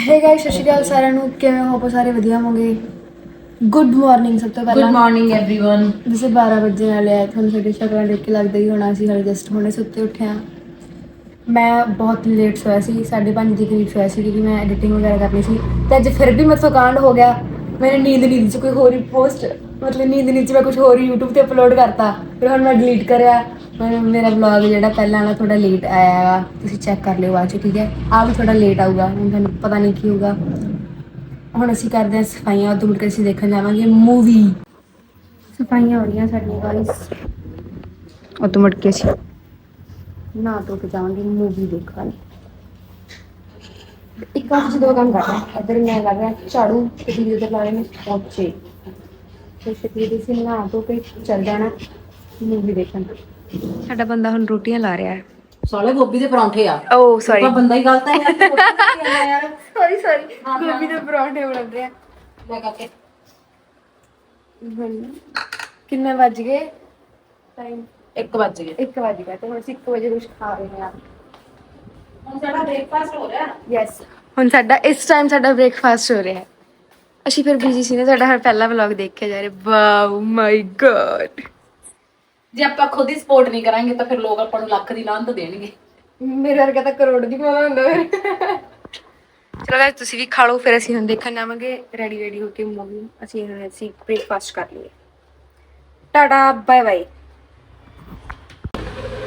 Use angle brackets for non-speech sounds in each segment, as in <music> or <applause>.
Hey guys ਸਤਿ ਸ਼੍ਰੀ ਅਕਾਲ ਸਾਰਿਆਂ ਨੂੰ ਕਿਵੇਂ ਹੋ ਸਾਰੇ ਵਧੀਆ ਹੋਵੋਗੇ ਗੁੱਡ ਮਾਰਨਿੰਗ ਸਭ ਤੋਂ ਗੁੱਡ ਪਹਿਲਾਂ ਮਾਰਨਿੰਗ एवरीवन ਜਿਸੇ 12 ਵਜੇ ਵਾਲੇ ਆ ਤੁਹਾਨੂੰ ਸਾਡੀ ਸ਼ਕਲਾਂ ਦੇਖ ਕੇ ਲੱਗਦਾ ਹੀ ਹੋਣਾ ਸੀ ਹਾਲੇ ਜਸਟ ਹੁਣੇ ਸੁੱਤੇ ਉੱਠੇ ਆ ਮੈਂ ਬਹੁਤ ਲੇਟ ਸੋਇਆ ਸੀ 5:30 ਦੇ ਕਰੀਬ ਸੋਇਆ ਸੀ ਕਿਉਂਕਿ ਮੈਂ ਐਡੀਟਿੰਗ ਵਗੈਰਾ ਕਰਨੀ ਸੀ ਤੇ ਅੱਜ ਫਿਰ ਵੀ ਮੇਰੇ ਤੋਂ ਕਾਂਡ ਹੋ ਗਿਆ ਮੇਰੇ ਨੀਂਦ ਨੀਂਦ ਚ ਕੋਈ ਹੋਰ ਹੀ ਪੋਸਟ ਮਤਲਬ ਨੀਂਦ ਨੀਂਦ ਚ ਮੈਂ ਕੁਝ ਹੋਰ ਹੀ YouTube ਤੇ ਅਪਲੋਡ ਕਰਤਾ ਫਿਰ ਹੁਣ ਮੈਂ ਡਿਲੀਟ ਕਰਿਆ ਮੈਨੂੰ ਮੇਰਾ ਵਲੌਗ ਜਿਹੜਾ ਪਹਿਲਾਂ ਵਾਲਾ ਥੋੜਾ ਲੇਟ ਆਇਆ ਹੈਗਾ ਤੁਸੀਂ ਚੈੱਕ ਕਰ ਲਿਓ ਬਾਅਦ ਚ, ਠੀਕ ਹੈ? ਆਹ ਵੀ ਥੋੜਾ ਲੇਟ ਆਊਗਾ, ਹੁਣ ਤੁਹਾਨੂੰ ਪਤਾ ਨਹੀਂ ਕੀ ਹੋਊਗਾ। ਹੁਣ ਅਸੀਂ ਕਰਦੇ ਹਾਂ ਸਫਾਈਆਂ ਉਦੋਂ ਮੁੜ ਕੇ ਅਸੀਂ ਦੇਖਣ ਜਾਵਾਂਗੇ ਮੂਵੀ ਸਫਾਈਆਂ ਹੋ ਰਹੀਆਂ ਸਾਡੀਆਂ ਗਾਇਸ ਉਦੋਂ ਮੁੜ ਕੇ ਅਸੀਂ ਨਾ ਧੋ ਕੇ ਜਾਵਾਂਗੇ ਮੂਵੀ ਦੇਖਣ। ਇੱਕ ਵਾਰ ਤੁਸੀਂ ਦੋ ਕੰਮ ਕਰਨਾ, ਇੱਧਰ ਮੈਂ ਲੱਗ ਰਿਹਾ, ਝਾੜੂ ਤੇ ਦੀਦੀ ਉਧਰ ਲਾ ਰਹੇ ਨੇ, ਪੋਚੇ। ਤੇ ਸ਼ਕੀਰ ਸੀ ਨਾ ਧੋ ਕੇ ਚੱਲ ਜਾਣਾ ਮੂਵੀ ਦੇਖਣ। ਸਾਡਾ ਬੰਦਾ ਹੁਣ ਰੋਟੀਆਂ ਲਾ ਰਿਹਾ ਹੈ। ਸਾਲੇ ਗੋਭੀ ਦੇ ਪਰੌਂਠੇ ਆ। ਓ ਸੌਰੀ ਬੰਦਾ ਹੀ ਗਲਤ ਹੈ ਯਾਰ ਸੌਰੀ ਸੌਰੀ ਗੋਭੀ ਦੇ ਪਰੌਂਠੇ ਬਣ ਰਹੇ ਆ। ਲੈ ਕਾਕੇ। ਕਿੰਨੇ ਵੱਜ ਗਏ? ਟਾਈਮ 1 ਵਜ ਗਏ। 1 ਵਜ ਗਿਆ ਤੇ ਹੁਣ ਅਸੀਂ 1 ਵਜੇ ਕੁਝ ਖਾ ਰਹੇ ਹਾਂ। ਹੁਣ ਸਾਡਾ ਬ੍ਰੇਕਫਾਸਟ ਹੋ ਰਿਹਾ। ਯੈਸ ਹੁਣ ਸਾਡਾ ਇਸ ਟਾਈਮ ਸਾਡਾ ਬ੍ਰੇਕਫਾਸਟ ਹੋ ਰਿਹਾ ਹੈ। ਅਸੀਂ ਫਿਰ ਬਿਜ਼ੀ ਸੀ ਨਾ ਸਾਡਾ ਹਰ ਪਹਿਲਾ ਵਲੌਗ ਦੇਖਿਆ ਜਾ ਰਿਹਾ। ਵਾਓ ਮਾਈ ਗॉड ਜੇ ਆਪਾਂ ਖੁਦ ਹੀ ਸਪੋਰਟ ਨਹੀਂ ਕਰਾਂਗੇ ਤਾਂ ਫਿਰ ਲੋਕ ਆਪਾਂ ਨੂੰ ਲੱਖ ਦੀ ਲਾਂਤ ਦੇਣਗੇ। ਮੇਰੇ ਵਰਗਾ ਤਾਂ ਕਰੋੜ ਦੀ ਕਮਾਉਂਦਾ ਹੁੰਦਾ ਫਿਰ। ਚਲੋ ਗਾਇਸ ਤੁਸੀਂ ਵੀ ਖਾ ਲਓ ਫਿਰ ਅਸੀਂ ਹੁਣ ਦੇਖਣ ਜਾਵਾਂਗੇ ਰੈਡੀ ਰੈਡੀ ਹੋ ਕੇ ਮੂਵੀ ਅਸੀਂ ਹੁਣ ਅਸੀਂ ਬ੍ਰੇਕਫਾਸਟ ਕਰ ਲਈਏ। ਟਾਟਾ ਬਾਏ ਬਾਏ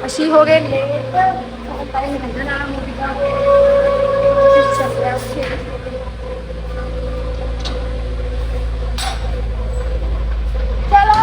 ਅਸੀਂ ਹੋ ਗਏ ਲੇਟ ਸਾਡਾ ਟਾਈਮ ਹੋ ਗਿਆ ਨਾ ਮੂਵੀ ਦਾ ਫਿਰ ਚੱਲ ਰਿਹਾ ਉੱਥੇ ਚਲੋ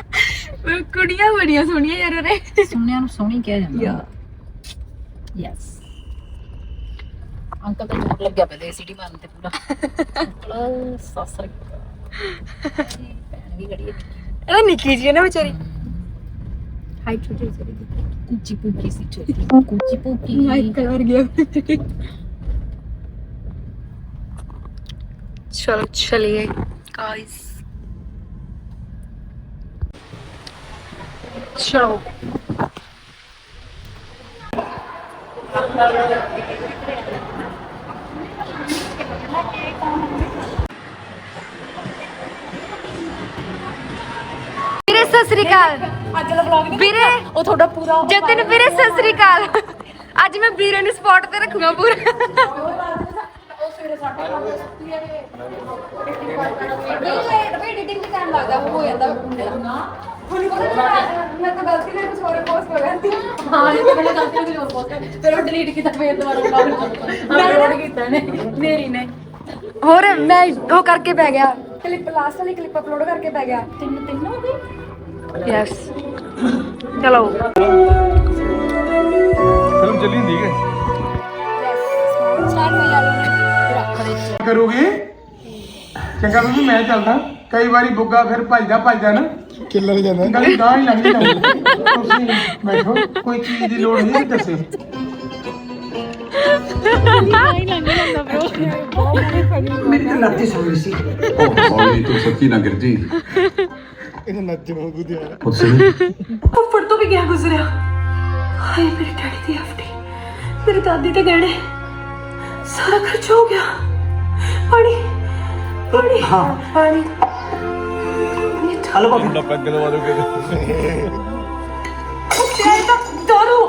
ਕੁੜੀਆਂ ਬੜੀਆਂ ਸੋਹਣੀਆਂ ਯਾਰ ਉਹਨੇ। ਸੋਹਣਿਆਂ ਨੂੰ ਸੋਹਣੀ ਕਿਹਾ ਜਾਂਦਾ। ਯਾ ਯੈਸ ਅੰਕਲ ਤਾਂ ਜ਼ੋਰ ਲੱਗਿਆ ਪਿਆ ਦੇ ਸੀਡੀ ਮਾਰਨ ਤੇ ਪੂਰਾ। ਪੂਰਾ ਸਾਸਰ ਭੈਣ ਵੀ ਖੜੀ ਹੈ ਇਹ ਨਿੱਕੀ ਜੀ ਹੈ ਨਾ ਵਿਚਾਰੀ। ਹਾਈ ਛੋਟੀ ਵਿਚਾਰੀ। ਕੁਚੀ ਪੁਕੀ ਸੀ ਛੋਟੀ ਕੁਚੀ ਪੁਕੀ। ਮਾਈਕਲ ਗਿਆ। ਚਲੋ ਚਲਿਏ। ਗਾਇਸ ਚਲੋ ਵੀਰੇ ਸਤਿ ਸ੍ਰੀ ਅਕਾਲ। ਅੱਜ ਦਾ ਵਲੌਗ ਵੀਰੇ ਉਹ ਤੁਹਾਡਾ ਪੂਰਾ ਜਤਨ ਵੀਰੇ ਸਤਿ ਸ੍ਰੀ ਅਕਾਲ। ਅੱਜ ਮੈਂ ਵੀਰੇ ਨੂੰ ਸਪੌਟ ਤੇ ਰੱਖੂਗਾ ਪੂਰਾ। ਐਡੀਟਿੰਗ ਦੀ ਟਾਈਮ ਲੱਗਦਾ ਹੋ ਜਾਂਦਾ ਹੁਣ ਮੈਂ ਤਾਂ ਗਲਤੀ ਨਾਲ ਕੁਝ ਹੋਰ ਪੋਸਟ ਕਰ ਗਈ ਹਾਂ ਇਹ ਤਾਂ ਪਹਿਲਾਂ ਗਲਤੀ ਹੋ ਗਈ ਹੋਰ ਬਹੁਤ ਫਿਰ ਉਹ ਡਿਲੀਟ ਕੀਤਾ ਫੇਰ ਦੁਬਾਰਾ ਵਲੌਗ ਅਪਲੋਡ ਕੀਤਾ ਨੇ ਮੇਰੀ ਨੇ। ਹੋਰ ਮੈਂ ਉਹ ਕਰਕੇ ਪੈ ਗਿਆ। ਕਲਿੱਪ ਲਾਸਟ ਵਾਲੀ ਕਲਿੱਪ ਅਪਲੋਡ ਕਰਕੇ ਪੈ ਗਿਆ। ਤਿੰਨ ਤਿੰਨ ਹੋ ਗਏ? ਯੈਸ ਚਲੋ। ਫਿਲਮ ਚੱਲੀ ਹੁੰਦੀ ਹੈ। ਕਰੋਗੇ ਚੰਗਾ ਵੀ ਮੈਂ ਚੱਲਦਾ ਕਈ ਵਾਰੀ ਬੁੱਗਾ ਫਿਰ ਭੱਜਦਾ ਭੱਜਦਾ ਨਾ ਕਿੱਲਰ ਜਾਂਦਾ ਗਲੀ ਗਾਂ ਹੀ ਲੰਘ ਜਾਂਦੀ ਤੁਸੀਂ ਬੈਠੋ ਕੋਈ ਚੀਜ਼ ਦੀ ਲੋੜ ਨਹੀਂ ਦੱਸੇ ਮੇਰੀ ਤਾਂ ਲੱਤੀ ਸੋਈ ਸੀ ਹੌਲੀ ਤੂੰ ਸੱਚੀ ਨਾ ਗਿਰ ਜੀ ਇਹ ਨੱਚਣ ਵਾਂਗੂ ਦੀ ਯਾਰ ਖੁਦ ਸਹੀ ਉੱਪਰ ਤੋਂ ਵੀ ਗਿਆ ਗੁਜ਼ਰਿਆ ਹਾਏ ਮੇਰੇ ਡੈਡੀ ਦੀ ਐਫਡੀ ਮੇਰੇ ਦਾਦੀ ਦੇ ਗਹਿਣੇ ਸਾਰਾ ਖਰਚ ਹੋ ਗਿਆ ਪਾਣੀ ਪਾਣੀ ਹਾਂ। ਪਾਣੀ। ਹਲੋ ਬਾਬੂ ਮੁੰਡਾ ਪੈਗ ਲਵਾ ਦੋ ਕਿਤੇ ਉੱਤੇ ਤਾਂ ਦਾਰੂ।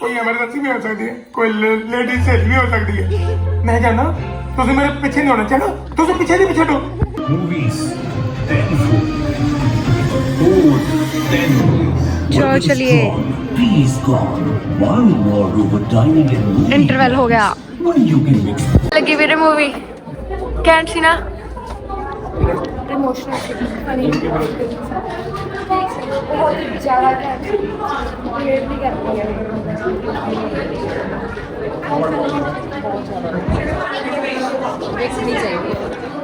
ਕੋਈ ਐਮਰਜੈਂਸੀ ਵੀ ਹੋ ਸਕਦੀ ਹੈ। ਕੋਈ ਲੇਡੀ ਸਹੇਲੀ ਵੀ ਹੋ ਸਕਦੀ ਹੈ। ਮੈਂ ਕਹਿੰਦਾ ਤੁਸੀਂ ਮੇਰੇ ਪਿੱਛੇ ਨਹੀਂ ਹੋਣਾ ਚਾਹਣਾ। ਤੁਸੀਂ ਪਿੱਛੇ ਨਹੀਂ ਪਿੱਛੇ ਹਟੋ ਮੂਵੀਜ਼ 10 food 10 चलो चलिए। इंटरवल हो गया। लगी मेरे मूवी कैंट सी ना? देखनी चाहिए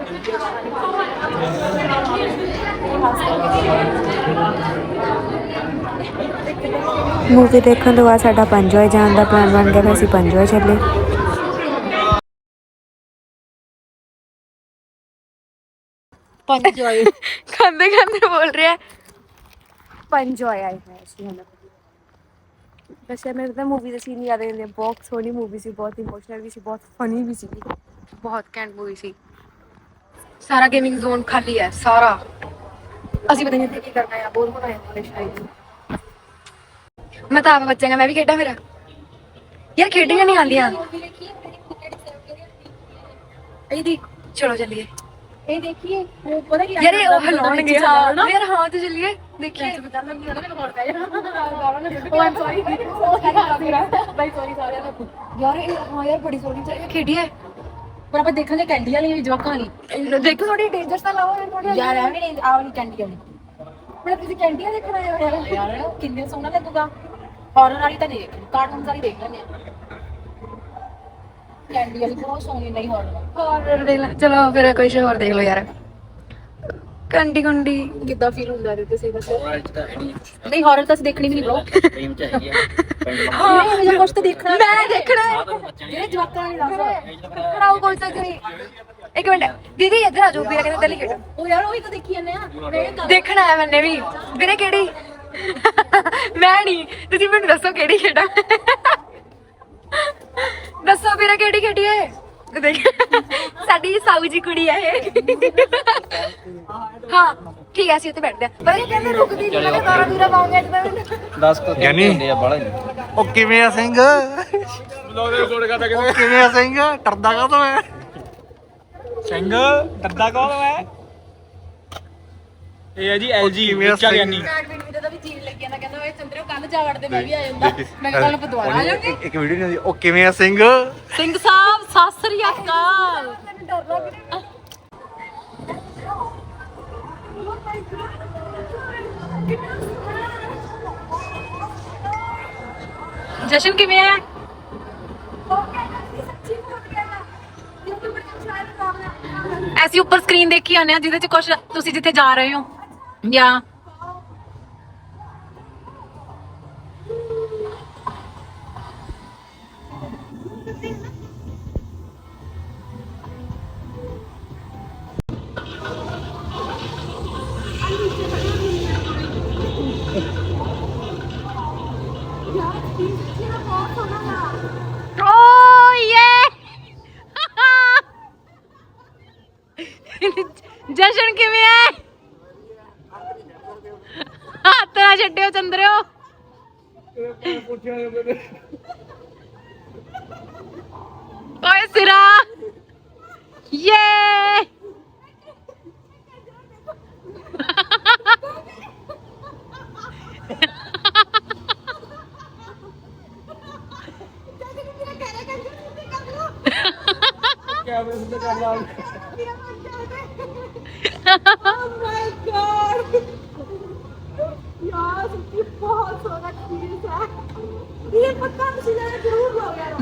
ਮੂਵੀ ਹੈ ਹੈ ਦੇਖਣ ਤੋਂ ਬਾਅਦ ਸਾਡਾ ਪੰਜੋਏ ਜਾਣ ਦਾ ਪਲਾਨ ਬਣ ਗਿਆ ਅਸੀਂ ਪੰਜੋਏ ਚੱਲੇ। ਪੰਜ ਜੋਏ ਖਾਂਦੇ ਖਾਂਦੇ ਬੋਲ ਰਿਹਾ। ਪੰਜੋਏ ਆਏ ਹੋਏ ਸੀ ਹੁਣ। ਵੈਸੇ ਮੇਰੇ ਤਾਂ ਮੂਵੀ ਦੇ ਸੀਨ ਯਾਦ ਆਉਂਦੇ ਬਹੁਤ ਸੋਹਣੀ ਮੂਵੀ ਸੀ ਬਹੁਤ ਇਮੋਸ਼ਨਲ ਵੀ ਸੀ ਬਹੁਤ ਫਨੀ ਵੀ ਸੀ। ਬਹੁਤ ਕੈਂਟ ਮੂਵੀ ਸੀ। ਸਾਰਾ ਗੇਮਿੰਗ ਜ਼ੋਨ ਖਾਲੀ ਹੈ ਸਾਰਾ ਅਸੀਂ ਪਤਾ ਨਹੀਂ ਇੱਥੇ ਕੀ ਕਰਨਾ ਹੈ ਬੋਲ ਬਣਾਇਆ ਹੋਇਆ ਸ਼ਾਇਦ ਮੈਂ ਤਾਂ ਆਪ ਬੱਚਿਆਂ ਮੈਂ ਵੀ ਖੇਡਾਂ ਫਿਰ ਯਾਰ ਖੇਡੀਆਂ ਨਹੀਂ ਆਉਂਦੀਆਂ ਇਹ ਦੇਖ ਚਲੋ ਚੱਲੀਏ ਇਹ ਦੇਖੀਏ ਉਹ ਪਤਾ ਕੀ ਯਾਰ ਇਹ ਉਹ ਹਲਾਉਣਗੇ ਹਾਂ ਯਾਰ ਹਾਂ ਤੇ ਚੱਲੀਏ ਦੇਖੀਏ ਉਹ ਆਮ ਸੌਰੀ ਬਾਈ ਸੌਰੀ ਸਾਰਿਆਂ ਦਾ ਯਾਰ ਇਹ ਹਾਂ ਯਾਰ ਬੜੀ ਸੋਹਣੀ ਚਾਹੀਏ ਖੇਡੀਏ ਪਰ ਆਪਾਂ ਦੇਖਾਂਗੇ ਕੈਂਡੀ ਵਾਲੀ ਵੀ ਜਵਾਕਾਂ ਵਾਲੀ। ਦੇਖੋ ਥੋੜੀ ਡੇਂਜਰਸ ਤਾਂ ਲਾਓ ਥੋੜੀ ਯਾਰ ਐਵੇਂ ਨਹੀਂ ਆਹ ਵਾਲੀ ਕੈਂਡੀ ਵਾਲੀ। ਮੈਂ ਤੁਸੀਂ ਕੈਂਟੀਆਂ ਦੇਖਣ ਆਏ ਹੋ ਯਾਰ। ਯਾਰ। ਕਿੰਨੇ ਸੋਹਣਾ ਲੱਗੂਗਾ। ਹੌਰਰ ਵਾਲੀ ਤਾਂ ਨਹੀਂ ਦੇਖਣੀ ਕਾਰਟੂਨ ਵਾਲੀ ਦੇਖ ਲੈਂਦੇ ਆ ਕੈਂਡੀ ਵਾਲੀ ਬਹੁਤ ਸੋਹਣੀ ਨਹੀਂ ਹੌਰਰ ਹੋਰ ਦੇਖ ਲੈ ਚਲੋ ਫਿਰ ਕੋਈ ਸ਼ੋਰ ਦੇਖ ਲਓ ਯਾਰ। ਕੰਡੀ ਕੰਡੀ ਕਿੱਦਾਂ ਫੀਲ ਹੁੰਦਾ ਹੈ ਤੁਸੀਂ ਦੱਸੋ? ਨਹੀਂ ਹੌਰਰ ਤਾਂ ਅਸੀਂ ਦੇਖਣੀ ਵੀ ਨਹੀਂ ਬ్రో ਹਾਂ। ਇਹ ਕੁਝ ਤਾਂ ਦੇਖਣਾ ਮੈਂ ਦੇਖਣਾ ਜਿਹੜੇ ਜਵਾਕਾਂ ਦੱਸ। ਖੜਾਓ ਕੋਈ ਤਾਂ ਕਰੀ। ਇੱਕ ਮਿੰਟ ਦੀਦੀ ਇੱਧਰ ਆ ਜਾਓ ਵੀਰੇ ਕਹਿੰਦੇ ਦਲੀ ਖੇਡੋ। ਉਹ ਯਾਰ ਉਹੀ ਤਾਂ ਦੇਖੀ ਜਾਂਦੇ ਆ। ਦੇਖਣਾ ਹੈ ਮੈਨੇ ਵੀ। ਵੀਰੇ ਕਿਹੜੀ? ਮੈਂ ਨਹੀਂ ਤੁਸੀਂ ਮੈਨੂੰ ਦੱਸੋ ਕਿਹੜੀ ਖੇਡਾਂ। ਦੱਸੋ ਵੀਰੇ ਕਿਹੜੀ ਖੇਡੀ ਹੈ ਦੇਖ। ਸਾਡੀ ਸਾਊ ਜੀ ਕੁੜੀ ਹੈ ਇਹ। ਹਾਂ ਠੀਕ ਹੈ ਅਸੀਂ ਉੱਥੇ ਬੈਠਦੇ ਆ। ਪਰ ਇਹ ਕਹਿੰਦੇ ਰੁਕਦੀ ਨਹੀਂ ਮੈਂ ਦਾਰਾ ਦੂਰਾ ਪਾਉਂਗੇ ਅੱਜ ਮੈਂ ਗਿਆਨੀ ਉਹ ਕਿਵੇਂ ਆ ਸਿੰਘ? ਉਹ ਕਿਵੇਂ ਆ ਸਿੰਘ? ਟਰਦਾ ਕਾ ਤੋ ਹੈ ਸਿੰਘ ਟਰਦਾ ਕਾ ਤੋ ਹੈ ਇਹ ਹੈ ਜੀ ਆ ਵਿੱਚਾ? ਗਿਆਨੀ ਕਾਰਡ ਵੀਡੀਓ ਦਾ ਵੀ ਜੀਣ ਲੱਗੀ ਜਾਂਦਾ ਕਹਿੰਦਾ ਓਏ ਚੰਦਰਿਓ ਕੱਲ ਜਾ ਵੜਦੇ ਮੈਂ ਵੀ ਆ ਜਾਂਦਾ। ਮੈਂ ਕੱਲ ਆਪਾਂ ਦੁਬਾਰਾ ਆ ਜਾਵਾਂਗੇ ਇੱਕ ਵੀਡੀਓ ਨਹੀਂ ਆਉਂਦੀ ਉਹ ਕਿਵੇਂ ਆ ਸਿੰਘ? ਸਿੰਘ ਸਾਹਿਬ ਸਤਿ ਸ੍ਰੀ ਅਕਾਲ। ਜਸ਼ਨ ਕਿਵੇਂ ਹੈ? ਅਸੀਂ ਉੱਪਰ ਸਕਰੀਨ ਦੇਖੀ ਆਨੇ ਆ ਜਿਹਦੇ ਚ ਕੁਝ ਤੁਸੀਂ ਜਿੱਥੇ ਜਾ ਰਹੇ ਹੋ। ਜਾਂ